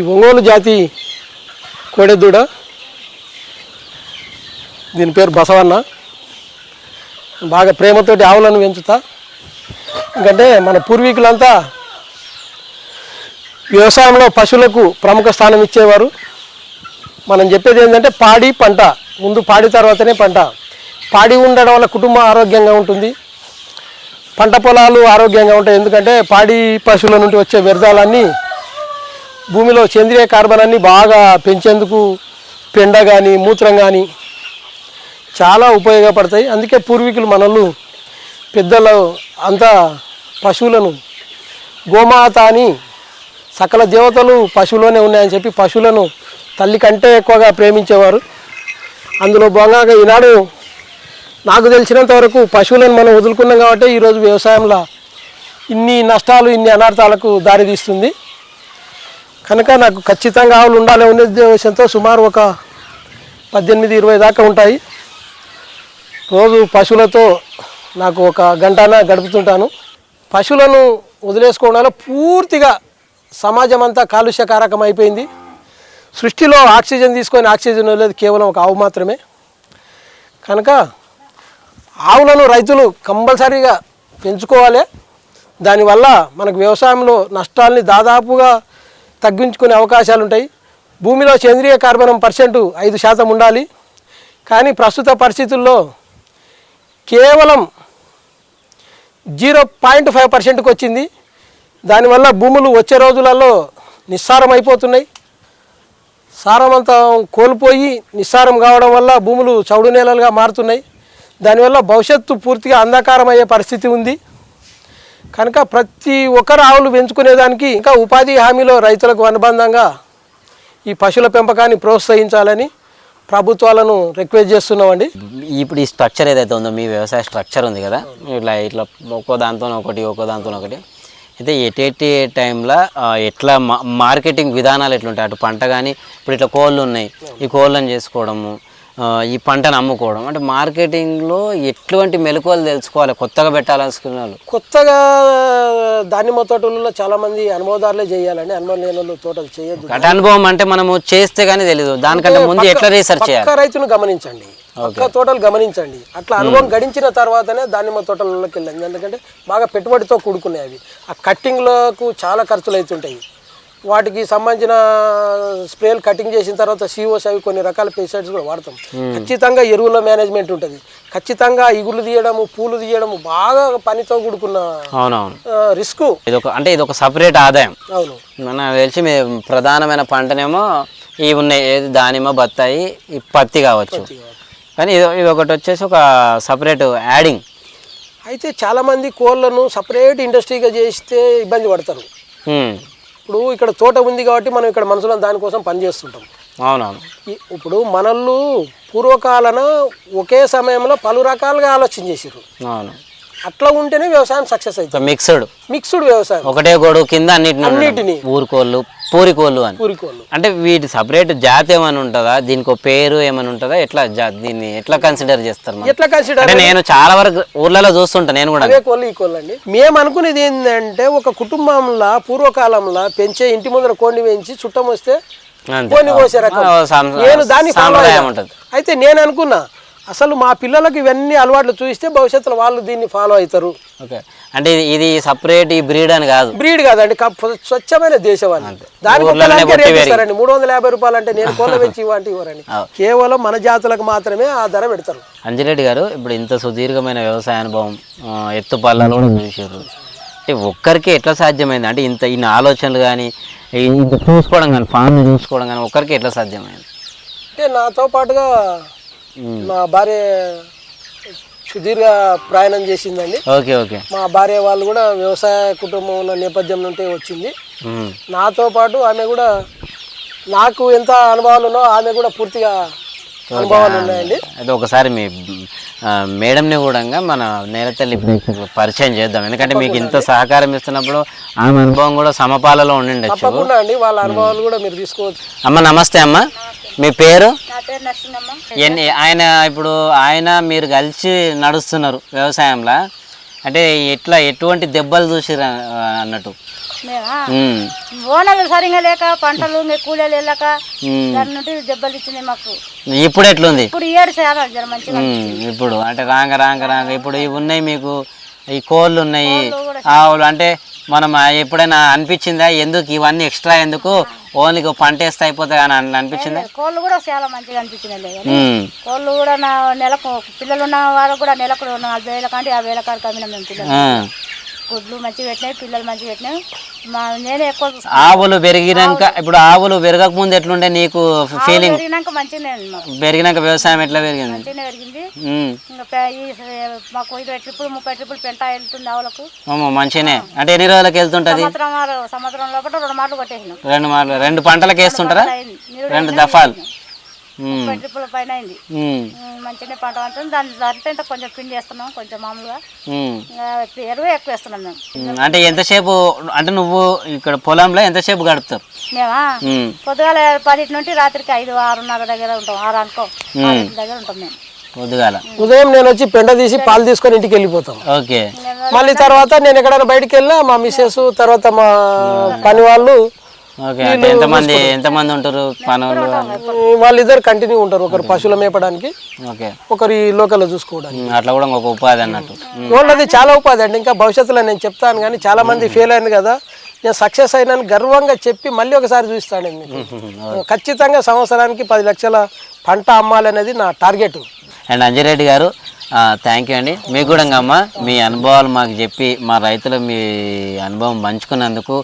ఈ ఒంగోలు జాతి కోడెదూడ. దీని పేరు బసవన్న. బాగా ప్రేమతోటి ఆవులను పెంచుతా. ఎందుకంటే మన పూర్వీకులంతా వ్యవసాయంలో పశువులకు ప్రముఖ స్థానం ఇచ్చేవారు. మనం చెప్పేది ఏంటంటే పాడి పంట. ముందు పాడి తర్వాతనే పంట. పాడి ఉండడం వల్ల కుటుంబం ఆరోగ్యంగా ఉంటుంది. పంట పొలాలు ఆరోగ్యంగా ఉంటాయి. ఎందుకంటే పాడి పశువుల నుండి వచ్చే వ్యర్థాలన్నీ భూమిలో సేంద్రియ కార్బనాన్ని బాగా పెంచేందుకు పెండ కానీ మూత్రం కానీ చాలా ఉపయోగపడతాయి. అందుకే పూర్వీకులు మనల్ని పెద్దలు అంతా పశువులను గోమాత అని సకల దేవతలు పశువులోనే ఉన్నాయని చెప్పి పశువులను తల్లి కంటే ఎక్కువగా ప్రేమించేవారు. అందులో భాగంగా ఈనాడు నాకు తెలిసినంత వరకు పశువులను మనం వదులుకున్నాం కాబట్టి ఈరోజు వ్యవసాయంలో ఇన్ని నష్టాలు ఇన్ని అనర్థాలకు దారితీస్తుంది. కనుక నాకు ఖచ్చితంగా ఆవులు ఉండాలి అనే ఉద్దేశంతో సుమారు ఒక పద్దెనిమిది ఇరవై దాకా ఉంటాయి. రోజు పశువులతో నాకు ఒక గంటన గడుపుతుంటాను. పశువులను వదిలేసుకోవడంలో పూర్తిగా సమాజం అంతా కాలుష్యకారకం అయిపోయింది. సృష్టిలో ఆక్సిజన్ తీసుకొని ఆక్సిజన్ వదిలేదు కేవలం ఒక ఆవు మాత్రమే. కనుక ఆవులను రైతులు కంపల్సరీగా పెంచుకోవాలి. దానివల్ల మనకు వ్యవసాయంలో నష్టాల్ని దాదాపుగా తగ్గించుకునే అవకాశాలు ఉంటాయి భూమిలో సేంద్రియ కార్బనం పర్సెంటు ఐదు శాతం ఉండాలి. కానీ ప్రస్తుత పరిస్థితుల్లో కేవలం జీరో పాయింట్ ఫైవ్ పర్సెంట్కి వచ్చింది. దానివల్ల భూములు వచ్చే రోజులలో నిస్సారం అయిపోతున్నాయి సారవంతం కోల్పోయి నిస్సారం కావడం వల్ల భూములు చౌడు నేలలుగా మారుతున్నాయి. దానివల్ల భవిష్యత్తు పూర్తిగా అంధకారం అయ్యే పరిస్థితి ఉంది. కనుక ప్రతి ఒక్కరు ఆవులు పెంచుకునేదానికి ఇంకా ఉపాధి హామీలో రైతులకు అనుబంధంగా ఈ పశువుల పెంపకాన్ని ప్రోత్సహించాలని ప్రభుత్వాలను రిక్వెస్ట్ చేస్తున్నామండి. ఇప్పుడు ఈ స్ట్రక్చర్ ఏదైతే ఉందో మీ వ్యవసాయ స్ట్రక్చర్ ఉంది కదా ఇట్లా ఇట్లా ఒక్కో దాంతో ఒకటి ఒక్కో దాంతో ఒకటి. అయితే ఎటేటి టైంలో ఎట్లా మా- మార్కెటింగ్ విధానాలు ఎట్లుంటాయి? అటు పంట కానీ ఇప్పుడు ఇట్లా కోళ్ళు ఉన్నాయి ఈ కోళ్ళని చేసుకోవడము ఈ పంటను అమ్ముకోవడం. అంటే మార్కెటింగ్లో ఎటువంటి మెలకువలు తెలుసుకోవాలి? కొత్తగా పెట్టాలనుకున్న వాళ్ళు. కొత్తగా దానిమ్మ తోటలలో చాలామంది అనుభవదారులే చేయాలండి. అనుభవం లేని వాళ్ళు తోటలు చేయొద్దు. అంటే అనుభవం అంటే మనము చేస్తే కానీ తెలియదు దానికంటే ముందు ఎట్లా రీసెర్చ్ చేయాలి? రైతును గమనించండి. పక్క తోటలు గమనించండి. అట్లా అనుభవం గడించిన తర్వాతనే దానిమ్మ తోటలలోకి వెళ్ళండి. ఎందుకంటే బాగా పెట్టుబడితో కూడుకున్నాయి అవి ఆ కట్టింగ్లకు చాలా ఖర్చులు అవుతుంటాయి వాటికి సంబంధించిన స్ప్రేలు కటింగ్ చేసిన తర్వాత సిఓస్ అవి కొన్ని రకాల పెస్టిసైడ్స్ కూడా వాడతాం. ఖచ్చితంగా ఎరువుల మేనేజ్మెంట్ ఉంటుంది. ఖచ్చితంగా ఇగులు తీయడము పూలు తీయడము బాగా పనితో కూడుకున్న అవునవును. రిస్క్ ఇది ఒక అంటే ఇది ఒక సపరేట్ ఆదాయం. అవును. నాకు తెలిసి ప్రధానమైన పంటనేమో ఇవి ఉన్నాయి ఏది దానిమ్మ బత్తాయి ఈ పత్తి కావచ్చు. కానీ ఇది ఇది ఒకటి వచ్చేసి ఒక సపరేట్ యాడింగ్ అయితే చాలామంది కోళ్ళను సపరేట్ ఇండస్ట్రీగా చేస్తే ఇబ్బంది పడతారు. ఇప్పుడు ఇక్కడ తోట ఉంది కాబట్టి మనం ఇక్కడ మనుషులను దానికోసం పనిచేస్తుంటాం అవునవును. ఇప్పుడు మనల్ని పూర్వకాలన ఒకే సమయంలో పలు రకాలుగా ఆలోచన చేసారు అవును. అట్లా ఉంటేనే వ్యవసాయం సక్సెస్ అవుతుంది మిక్స్డ్. మిక్స్డ్ వ్యవసాయం. ఒకటే గొడుగు కింద అన్నిటిని అన్నిటిని. ఊరుకోళ్ళు పూరి కోళ్ళు అని. పూరి కోళ్ళు అంటే వీటి సపరేట్ జాతి ఏమైనా ఉంటుందా? దీనికి ఒక పేరు ఏమైనా ఉంటుందా? ఎట్లా దీన్ని ఎట్లా కన్సిడర్ చేస్తారు? ఎట్లా కన్సిడర్ నేను చాలా వరకు ఊర్లలో చూస్తుంటా నేను కూడా. కోళ్ళు ఈ కోళ్ళు అండి. మేము అనుకునేది ఏంటంటే ఒక కుటుంబంలో పూర్వకాలంలో పెంచే ఇంటి ముందర కోడిని పెంచి చుట్టం వస్తే. కోడిని కోసే రకం. నేను దాన్ని సాంప్రదాయం. ఉంటుంది. అయితే నేను అనుకున్నా అసలు మా పిల్లలకు ఇవన్నీ అలవాట్లు చూస్తే భవిష్యత్తులో వాళ్ళు దీన్ని ఫాలో అవుతారు. ఓకే. అంటే ఇది సపరేట్ ఈ బ్రీడ్ అని కాదు. బ్రీడ్ కాదండి కప్- స్వచ్ఛమైన దేశవాళి దానికి ఊర్లలోనే ఒక్కదానికే పుట్టి రేట్ పెరిగి. ఇస్తారండి. మూడు వందల యాభై రూపాయలు అంటే నేను కోళ్ళ పెంచి ఇవ్వండి ఇవ్వరని అవు. కేవలం మన జాతులకు మాత్రమే ఆ ధర పెడతారు. అంజిరెడ్డి గారు ఇప్పుడు ఇంత సుదీర్ఘమైన వ్యవసాయ అనుభవం ఎత్తు పల్లాలు కూడా చూసారు అంటే ఒక్కరికి ఎట్లా సాధ్యమైంది? అంటే ఇంత ఇన్ని ఆలోచనలు కానీ ఇంత చూసుకోవడం కానీ ఫామ్ని చూసుకోవడం కానీ ఒక్కరికి ఎట్లా సాధ్యమైంది? అంటే నాతో పాటుగా. మా భార్య సుదీర్ఘ ప్రయాణం చేసిందండి. Okay okay. మా భార్య వాళ్ళు కూడా వ్యవసాయ కుటుంబం ఉన్న నేపథ్యం నుండి వచ్చింది. నాతో పాటు ఆమె కూడా నాకు ఎంత అనుభవాలు ఉన్నో ఆమె కూడా పూర్తిగా అనుభవాలు ఉన్నాయండి. అయితే ఒకసారి మీ మేడంని కూడా మన నేలతల్లి పరిచయం చేద్దాం. ఎందుకంటే మీకు ఇంత సహకారం ఇస్తున్నప్పుడు ఆమె అనుభవం కూడా సమపాలలో తప్పకుండా అండి. వాళ్ళ అనుభవాలు కూడా మీరు తీసుకోవచ్చు. అమ్మ నమస్తే అమ్మ. మీ పేరు? ఎన్ని ఆయన ఇప్పుడు ఆయన మీరు కలిసి నడుస్తున్నారు వ్యవసాయంలో. అంటే ఎట్లా ఎటువంటి దెబ్బలు చూసిరు అన్నట్టు? ఓనర్లు సరిగా లేక పంటలు కూలీలు వెళ్ళక నుండి దెబ్బలు ఇచ్చినాయి మాకు. ఇప్పుడు ఎట్లుంది? ఇప్పుడు ఏడు ఇప్పుడు అంటే రాంగ రాంగ రాంగ. ఇప్పుడు ఇవి ఉన్నాయి మీకు. ఈ కోళ్ళు ఉన్నాయి ఆవులు అంటే మనం ఎప్పుడైనా అనిపించిందా? ఎందుకు ఇవన్నీ ఎక్స్ట్రా ఎందుకు? ఓన్లీ పంట వేస్తే అయిపోతాయి అని అని అనిపించిందా? కోళ్ళు కూడా చాలా మంచిగా ఉమ్, కోళ్ళు కూడా నా నెలకు పిల్లలు ఉన్న వాళ్ళకు కూడా నెలకు నలభై వేల కంటే యాభై వేల కాడికి అమ్మినాం మేము పిల్లలు. గుడ్లు మంచిగా పెట్టినాయి పిల్లలు మంచిగా పెట్టినాయి. మా నేనే ఎక్కువ. ఆవులు పెరిగినాక ఇప్పుడు ఆవులు పెరగక ముందు ఎట్లుండే నీకు ఫీలింగ్ పెరిగినాక మంచిగానే ఉంది మాకు. పెరిగినాక వ్యవసాయం ఎట్లా పెరిగింది? మంచిగానే పెరిగింది. ఉమ్, ఇంకా పే- ఈ మాకు ఇరవై ట్రిప్పులు ముప్పై ట్రిప్పులు పెంట వెళ్తుంది ఆవులకు. అమ్మో, మంచిగానే. అంటే ఎన్ని రోజులకి వెళ్తుంటది? సంవత్సరం సంవత్సరం లోపల రెండు మాటలు కొట్టేసినాం. రెండు మార్లు రెండు పంటలకు వేస్తుంటారా? అయింది. రెండు దఫాలు. ముప్పై ట్రిప్పుల పైన అయింది. మంచిగానే పంట ఉంటుంది దాని జరిగితే ఇంత కొంచెం పిండి వేస్తున్నాం కొంచెం మామూలుగా. ఎరువు ఎక్కువ వేస్తున్నాం మేము. అంటే ఎంతసేపు అంటే నువ్వు ఇక్కడ పొలంలో ఎంతసేపు గడుపుతావు? మేమా? పొద్దుగాల పది నుండి రాత్రికి ఐదు ఆరున్నర దగ్గర ఉంటాం. ఆరు అనుకో. ఆరింటి దగ్గర ఉంటాం మేము. పొద్దుగాల. ఉదయం నేను వచ్చి పెండ తీసి పాలు తీసుకొని ఇంటికి వెళ్ళిపోతాం. ఓకే. మళ్ళీ తర్వాత నేను ఎక్కడైనా బయటికి వెళ్ళినా మా మిస్సెస్ తర్వాత మా పని వాళ్ళు అంటే ఎంతమంది ఎంతమంది ఉంటారు పనులు వాళ్ళిద్దరు కంటిన్యూ ఉంటారు. ఒకరు పశువుల మేపడానికి ఓకే. ఒకరు ఈ లోకల్లో చూసుకోవడానికి. అట్లా కూడా ఒక ఉపాధి అన్నట్టు. వాళ్ళది చాలా ఉపాధి అండి. ఇంకా భవిష్యత్తులో నేను చెప్తాను కానీ చాలా మంది ఫెయిల్ అయింది కదా. నేను సక్సెస్ అయినాను గర్వంగా చెప్పి మళ్ళీ ఒకసారి చూస్తాను మీకు. ఖచ్చితంగా సంవత్సరానికి పది లక్షల పంట అమ్మాలనేది నా టార్గెట్ అండ్ అంజిరెడ్డి గారు థ్యాంక్ యూ అండి. మీకు కూడా అమ్మ మీ అనుభవాలు మాకు చెప్పి మా రైతులు మీ అనుభవం పంచుకున్నందుకు